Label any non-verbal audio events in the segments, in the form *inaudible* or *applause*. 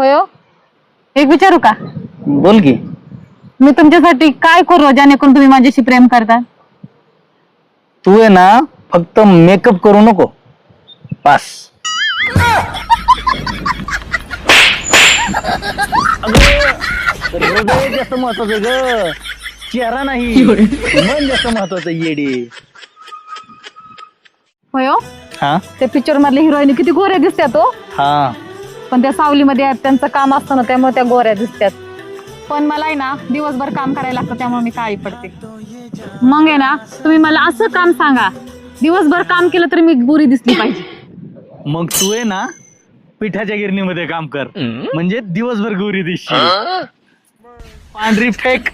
होय हो? एक विचारू का? बोल की. मी तुमच्यासाठी काय करू जेणेकरून तुम्ही माझ्याशी प्रेम करता? तू आहे ना फक्त मेकअप करू नको. पास हृदय जास्त महत्वाचं ग. चेहरा नाही. मन जास्त महत्वाचं येडे. होय हो? हा? त्या पिक्चर मधल्या हिरोईन किती गोऱ्या दिसतात तो हा. पण त्या सावलीमध्ये त्यांचं काम असतं ना त्यामुळे त्या गोऱ्या दिसतात. पण मला आहे ना दिवसभर काम करायला लागतं त्यामुळे मी काळी पडते. मग आहे ना तुम्ही मला असं काम सांगा. दिवसभर काम केलं तरी मी गोरी दिसली पाहिजे. मग तू आहे ना पिठाच्या गिरणीमध्ये काम कर. म्हणजे दिवसभर गौरी दिसशील. पांढरी फेक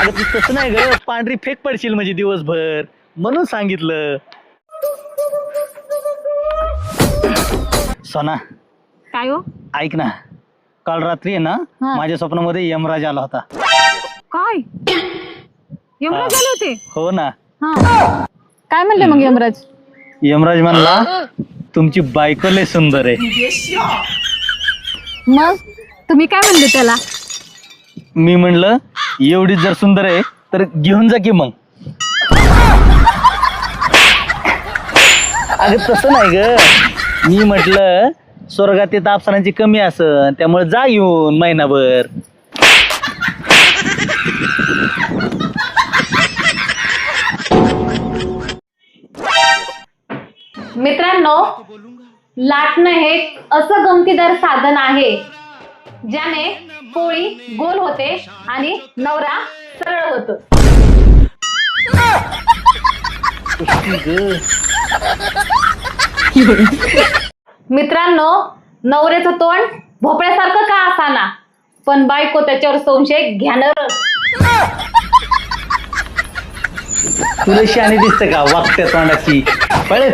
अगं तू तसं नाही ग. पांढरी फेक पडशील म्हणजे दिवसभर. म्हणून सांगितलं. सोना काय हो? ऐक ना. काल रात्री आहे ना हा. माझ्या स्वप्नामध्ये यमराज आला होता. काय? यमराज आले होते? हो ना. हा. काय म्हणले मग यमराज? यमराज म्हणला तुमची बायको लय सुंदर आहे. मग? तुम्ही काय म्हणले त्याला? मी म्हणलं एवढी जर सुंदर आहे तर घेऊन जा की मग. अगं तसं नाही ग. मी म्हटलं स्वर्गात येत अप्सरांची कमी असन त्यामुळे जा येऊन महिनाभर. मित्रांनो लाटणं हे असं गमतीदार साधन आहे ज्याने पोळी गोल होते आणि नवरा सरळ होतो. मित्रांनो नवऱ्याचं तोंड भोपळ्यासारखं का असाना? पण बायको त्याच्यावर संशय घेणारच. तुला शानी दिसतं का वागत्या तोंडाची पळे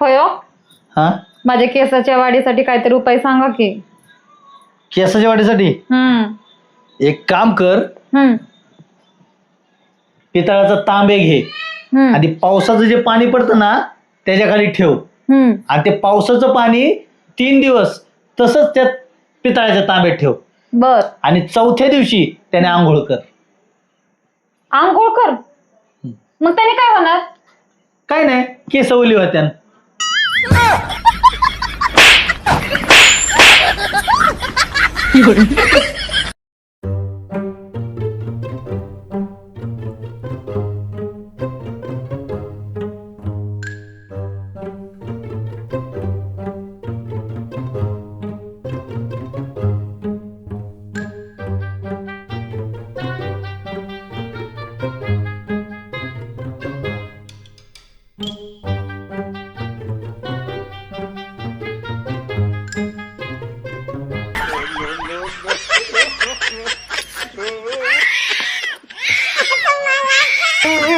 होय हो? हा? माझ्या केसाच्या वाढीसाठी काहीतरी उपाय सांगा की. केसाच्या वाढीसाठी? हम्म. एक काम कर हम्म. पितळाचा तांबे घे. हम्म. आणि पावसाचं जे पाणी पडतं ना त्याच्याखाली ठेव. हम्म. आणि ते पावसाचं पाणी तीन दिवस तसंच त्या पितळाच्या तांब्यात ठेव. बर. आणि चौथ्या दिवशी त्याने आंघोळ कर. आंघोळ कर? मग त्याने काय होणार? काय नाही केस ओली होत्या. *laughs*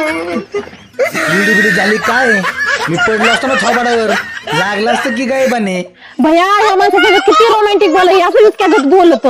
बिडी बिडी झाली काय? मी पडलो असतो ना थोबाडावर. लागलं असतं की काय बने भैया ह्या माणसाचं किती रोमॅन्टिक बोल असं इतक्या बोलत.